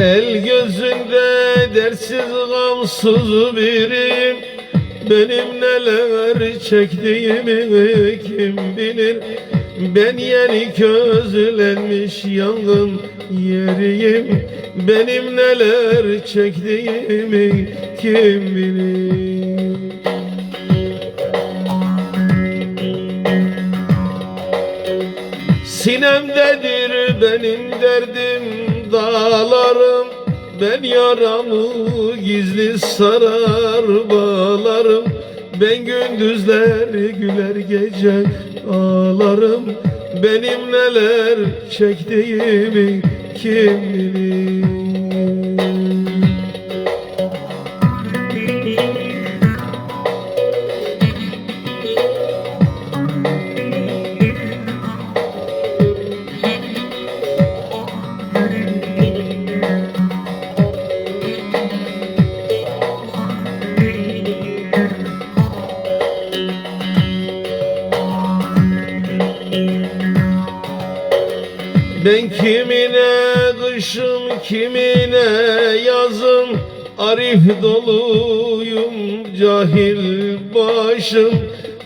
El gözünde dersiz gamsız birim. Benim neler çektiğimi kim bilir. Ben yeni közlenmiş yangın yeriyim. Benim neler çektiğimi kim bilir. Sinemdedir benim derdim dağlarım. Ben yaramı gizli sarar bağlarım. Ben gündüzler güler gece ağlarım. Benim neler çektiğimi kim bilir Ben kimine kışım kimine yazım Arif doluyum cahil başım.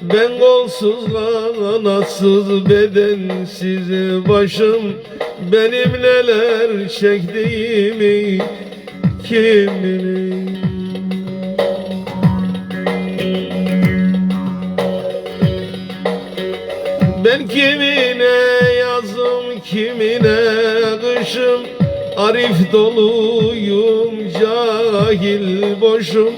Ben kolsuz kanatsız bedensiz başım. Benim neler çektiğimi kim bilir Ben kimine yazım kimine kışım. Arif doluyum cahil boşum.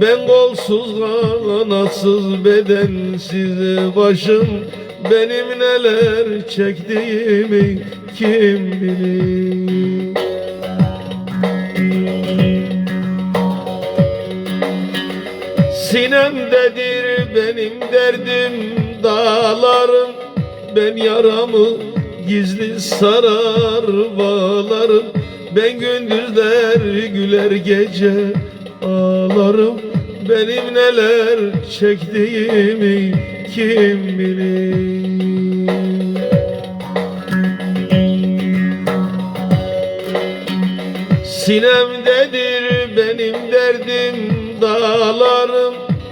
Ben kolsuz kanatsız bedensiz başım. Benim neler çektiğimi kim bilir? Sinemdedir benim derdim dağlarım Ben yaramı gizli sarar bağlarım. Ben gündüzler güler gece ağlarım. Benim neler çektiğimi kim bilir? Sinemdedir benim derdim dağlarım